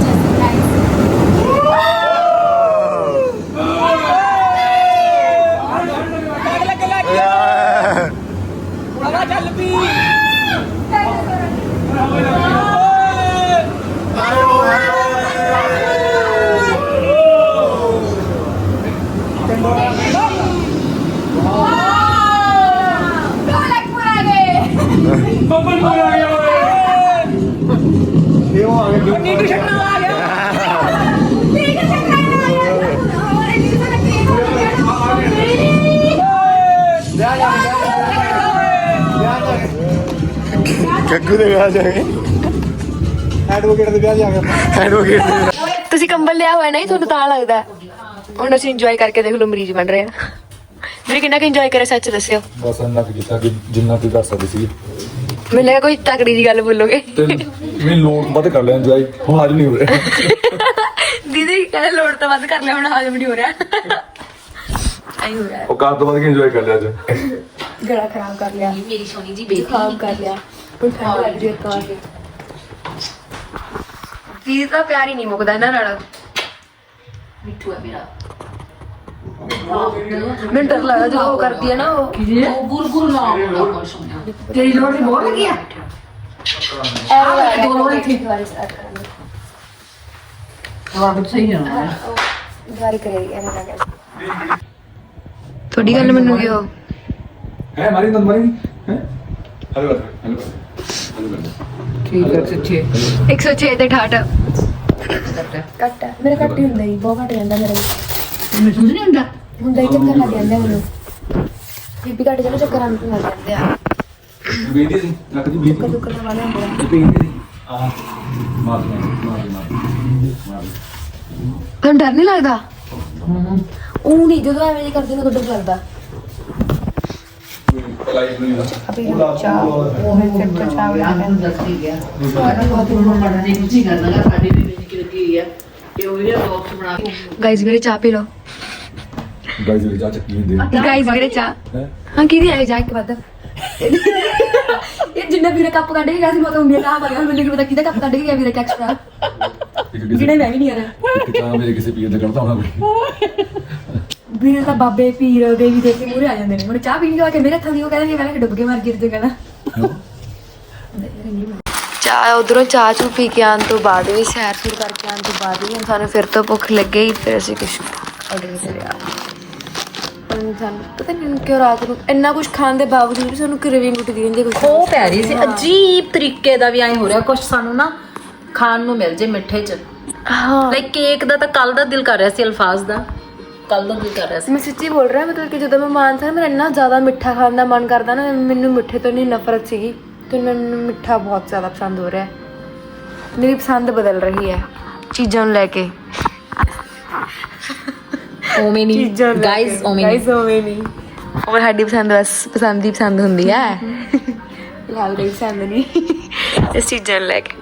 ਹਵਾ ਗੱਗੂ ਦੇ ਵਿਆਹ ਜਾਏ ਐਡਵੋਕੇਟ ਦੇ ਵਿਆਹ 'ਚ ਆ ਗਿਆ ਐਡਵੋਕੇਟ ਦੇ ਤੁਸੀਂ ਕੰਬਲ ਲਿਆ ਹੋਇਆ ਨਹੀਂ ਤੁਹਾਨੂੰ ਤਾਂ ਲੱਗਦਾ ਹੁਣ ਅਸੀਂ ਇੰਜੋਏ ਕਰਕੇ ਦੇਖ ਲਓ ਮਰੀਜ਼ ਬਣ ਰਹੇ ਆ। ਵੀਰੇ ਕਿੰਨਾ ਕਿ ਇੰਜੋਏ ਕਰਿਆ ਸੱਚ ਦੱਸਿਓ? ਬਸ ਇੰਨਾ ਕੁ ਕੀਤਾ ਕਿ ਜਿੰਨਾ ਕੁ ਕਰ ਸਕਦੇ ਸੀ ਮੈਨੂੰ ਲੱਗਾ ਕੋਈ ਤਕੜੀ ਜੀ ਗੱਲ ਬੋਲੋਗੇ। ਤੇ ਵੀ ਲੋਡ ਵੱਧ ਕਰ ਲਿਆ ਇੰਜੋਏ ਹੁਣ ਅੱਜ ਨਹੀਂ ਹੋ ਰਿਹਾ। ਦੀਦੀ ਕਹਿੰਦੇ ਲੋੜ ਤਾਂ ਵੱਧ ਕਰ ਲਿਆ ਹੁਣ ਹਾਜ਼ਮ ਨਹੀਂ ਹੋ ਰਿਹਾ। ਆਈ ਹੋ ਰਿਹਾ। ਉਹ ਕਾਰ ਤੋਂ ਵੱਧ ਕੇ ਇੰਜੋਏ ਕਰ ਲਿਆ ਅੱਜ? ਗਲਾ ਖਰਾਬ ਕਰ ਲਿਆ। ਮੇਰੀ ਸੋਨੀ ਜੀ ਬੇਬੀ ਖਰਾਬ ਕਰ ਲਿਆ। ਹੁਣ ਠੰਡ ਲੱਗ ਰਹੀ ਹੈ ਤਾਂ ਆ ਕੇ ਦੀਦੀ ਤਾਂ ਪਿਆਰ ਹੀ ਨਹੀਂ ਮੁੱਕਦਾ ਇਹਨਾਂ ਨਾਲ। ਮਿੱਠੂ ਹੈ ਮੇਰਾ। ਮੈਨੂੰ ਡਰ ਲੱਗਦਾ ਜਦੋਂ ਉਹ ਕਰਦੀ ਹੈ ਨਾ ਉਹ। ਉਹ ਗੁਰਗੁਰ ਨਾ ਬੋਲੋ ਕੋਲ ਸੁਣਿਆ ਤੇਰੀ ਲੋੜ ਨਹੀਂ ਬਹੁਤ ਲੱਗੀ ਆ। ਦੋ ਲੋੜ ਠੀਕ ਵਾਰੀ ਸਟਾਰਟ ਕਰਾਂਗੇ ਵਾਹ ਸਹੀ ਹੈ ਵਾਰੀ ਕਰੇਗੀ ਐਵੇਂ ਲੱਗਾ ਤੁਹਾਡੀ ਗੱਲ ਮੈਨੂੰ ਕਿਉਂ ਹੈ ਮਾਰੀ ਨੰਦ ਮਾਰੀ। ਹੈ? ਹਲੇ ਹਲੇ। ਠੀਕ ਹੈ ਸੱਚੇ। 106 ਤੇ 68 ਘੱਟ ਹੈ। ਮੇਰਾ ਘੱਟ ਹੀ ਹੁੰਦਾ ਹੀ ਬਹੁਤ ਘੱਟ ਜਾਂਦਾ ਮੇਰਾ ਵੀ। ਮੈਨੂੰ ਨਹੀਂ ਹੁੰਦਾ ਹੁੰਦਾ ਹੀ ਚੱਕਰ ਲੱਗ ਜਾਂਦਾ ਮੈਨੂੰ। ਬੀਬੀ ਘੱਟ ਜਾਂਦਾ ਚੱਕਰ ਆਉਣ ਲੱਗ ਜਾਂਦੇ ਆ। ਬੇਦੀ ਸੀ ਲੱਕ ਦੀ ਬੇਦੀ ਕਦੋਂ ਕਦੋਂ ਵਾਲੇ ਹੁੰਦੇ ਆ। ਬੇਦੀ ਆ ਮਾਰ ਮਾਰ ਮਾਰ ਮਾਰ ਤੁਹਾਨੂੰ ਡਰ ਨਹੀਂ ਲੱਗਦਾ? ਉਹ ਨਹੀਂ ਜਦੋਂ ਐਵੇਂ ਜੇ ਕਰਦੇ ਨੇ ਉਦੋਂ ਡਰ ਲੱਗਦਾ। ਦਾ ਚਾਹ ਚਾਹ ਕੇ ਕੀ ਗਿਆ ਦੀ ਕੀ ਹੈ ਤੇ ਉਹ ਵੀਡੀਓ ਬਾਕਸ ਬਣਾ ਕੇ ਗਾਇਜ਼ ਵੀਰੇ ਚਾਹ ਪੀ ਲਓ। ਗਾਇਜ਼ ਵੀ ਜਾ ਚੱਕੀ ਹੁੰਦੇ ਗਾਇਜ਼ ਵੀਰੇ ਚਾਹ। ਹੈ? ਹਾਂ ਕਿਹਦੀ ਆਈ ਜਾ ਇੱਕ ਵੱਧ? ਇਹ ਜਿੰਨਾ ਵੀਰੇ ਕੱਪ ਕੱਢ ਕੇ ਗਿਆ ਸੀ ਮੈਂ ਤਾਂ ਉਂਗਲੀਆਂ ਤਾਂ ਪਾਇਆ ਮੈਨੂੰ ਕੀ ਪਤਾ ਕਿਹਦਾ ਕੱਪ ਕੱਢ ਕੇ ਗਿਆ ਵੀਰੇ ਐਕਸਟਰਾ ਜਿਹੜੇ ਮੈਂ ਵੀ ਨਹੀਂ ਆ ਰਿਹਾ ਇੱਕ ਚਾਹ ਮੇਰੇ ਕਿਸੇ ਪੀਰ ਦਾ ਕਰਦਾ ਹੋਣਾ ਕੋਈ। ਵੀਰੇ ਤਾਂ ਬਾਬੇ ਪੀਰ ਦੇਵੀ ਦੇ ਕੇ ਮੂਰੇ ਆ ਜਾਂਦੇ ਨੇ। ਹੁਣ ਚਾਹ ਪੀਣ ਕੇ ਆ ਕੇ ਮੇਰੇ ਹੱਥਾਂ ਦੀ ਉਹ ਕਹਿੰਦੇ ਪਹਿਲਾਂ ਡੁੱਬ ਕੇ ਮਰ ਗਿਰ ਜੇ ਕਹਿੰਦਾ। ਚਾਹ ਉਧਰੋਂ ਚਾਹ ਚੂ ਪੀ ਕੇ ਆਉਣ ਤੋਂ ਬਾਅਦ ਵੀ ਸੈਰ ਸੁਰ ਕਰਕੇ ਆਉਣ ਤੋਂ ਬਾਅਦ ਵੀ ਹੁਣ ਸਾਨੂੰ ਫਿਰ ਤੋਂ ਭੁੱਖ ਲੱਗੀ ਫਿਰ ਅਸੀਂ ਕੁਝ ਆਰਡਰ ਕਰਿਆ ਹੁਣ ਸਾਨੂੰ ਪਤਾ ਨਹੀਂ ਕਿਉਂ ਰਾਤ ਨੂੰ ਇੰਨਾ ਕੁਝ ਖਾਣ ਦੇ ਬਾਵਜੂਦ ਵੀ ਸਾਨੂੰ ਕ੍ਰੇਵਿੰਗ ਉੱਠਦੀ ਰਹਿੰਦੀ ਕੁਝ ਉਹ ਪੈ ਰਹੀ ਸੀ। ਅਜੀਬ ਤਰੀਕੇ ਦਾ ਵੀ ਐ ਹੋ ਰਿਹਾ ਕੁਝ ਸਾਨੂੰ ਨਾ ਖਾਣ ਨੂੰ ਮਿਲ ਜੇ ਮਿੱਠੇ ਚ। ਹਾਂ। ਲਾਈਕ ਕੇਕ ਦਾ ਤਾਂ ਕੱਲ ਦਾ ਦਿਲ ਕਰ ਰਿਹਾ ਸੀ ਅਲਫਾਜ਼ ਦਾ। ਕੱਲ ਦਾ ਦਿਲ ਕਰ ਰਿਹਾ ਸੀ? ਮੈਂ ਸੱਚੀ ਬੋਲ ਰਿਹਾ ਮਤਲਬ ਕਿ ਜਦੋਂ ਮੈਂ ਮਾਨਸਾ ਮੇਰਾ ਇੰਨਾ ਜ਼ਿਆਦਾ ਮਿੱਠਾ ਖਾਣ ਦਾ ਮਨ ਕਰਦਾ ਨਾ ਮੈਨੂੰ ਮਿੱਠੇ ਤੋਂ ਨਹੀਂ ਨਫ਼ਰਤ ਸੀਗੀ ਤੇ ਮੈਨੂੰ ਮਿੱਠਾ ਬਹੁਤ ਜ਼ਿਆਦਾ ਪਸੰਦ ਹੋ ਰਿਹਾ ਹੈ। ਮੇਰੀ ਪਸੰਦ ਬਦਲ ਰਹੀ ਹੈ ਚੀਜ਼ਾਂ ਨੂੰ ਲੈ ਕੇ। ਓਵੇਂ ਨਹੀਂ। ਗਾਇਜ਼ ਕੇ। ਓਵੇਂ ਨਹੀਂ। Guys, ਉਵੇਂ ਨਹੀਂ। ਉਹ ਸਾਡੀ ਪਸੰਦ ਬਸ ਪਸੰਦ ਹੀ ਪਸੰਦ ਹੁੰਦੀ ਹੈ। ਫਿਲਹਾਲ ਕੋਈ ਪਸੰਦ ਨਹੀਂ। ਇਸ ਚੀਜ਼ਾਂ ਨੂੰ ਲੈ ਕੇ।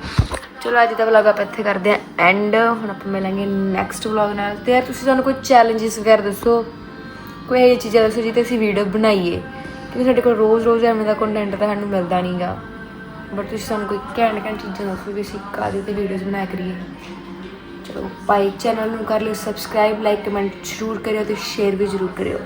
ਚਲੋ, ਅੱਜ ਦਾ ਵਲੌਗ ਆਪਾਂ ਇੱਥੇ ਕਰਦੇ ਹਾਂ ਐਂਡ ਹੁਣ ਆਪਾਂ ਮਿਲਾਂਗੇ ਨੈਕਸਟ ਵਲੌਗ ਨਾਲ। ਤੇ ਯਾਰ, ਤੁਸੀਂ ਸਾਨੂੰ ਕੋਈ ਚੈਲੰਜਸ ਵਗੈਰਾ ਦੱਸੋ? ਕੋਈ ਇਹ ਚੀਜ਼ਾਂ ਦੱਸੋ ਜਿਹਤੇ ਅਸੀਂ ਵੀਡੀਓ ਬਣਾਈਏ। ਕਿਉਂਕਿ ਸਾਡੇ ਕੋਲ ਰੋਜ਼-ਰੋਜ਼ ਐਵੇਂ ਦਾ ਕੰਟੈਂਟ ਤਾਂ ਸਾਨੂੰ ਮਿਲਦਾ ਨਹੀਂਗਾ। ਬਟ ਤੁਸੀਂ ਸਾਨੂੰ ਕੋਈ ਘੈਂਟ ਘੈਂਟ ਚੀਜ਼ਾਂ ਦੱਸੋ ਵੀ ਅਸੀਂ ਕਾਹਦੇ ਤੇ ਵੀਡੀਓਜ਼ ਬਣਾਇਆ ਕਰੀਏ। ਚਲੋ ਬਾਈ ਚੈਨਲ ਨੂੰ ਕਰ ਲਿਓ ਸਬਸਕ੍ਰਾਈਬ ਲਾਈਕ ਕਮੈਂਟ ਜ਼ਰੂਰ ਕਰਿਓ ਤੇ ਸ਼ੇਅਰ ਵੀ ਜ਼ਰੂਰ ਕਰਿਓ।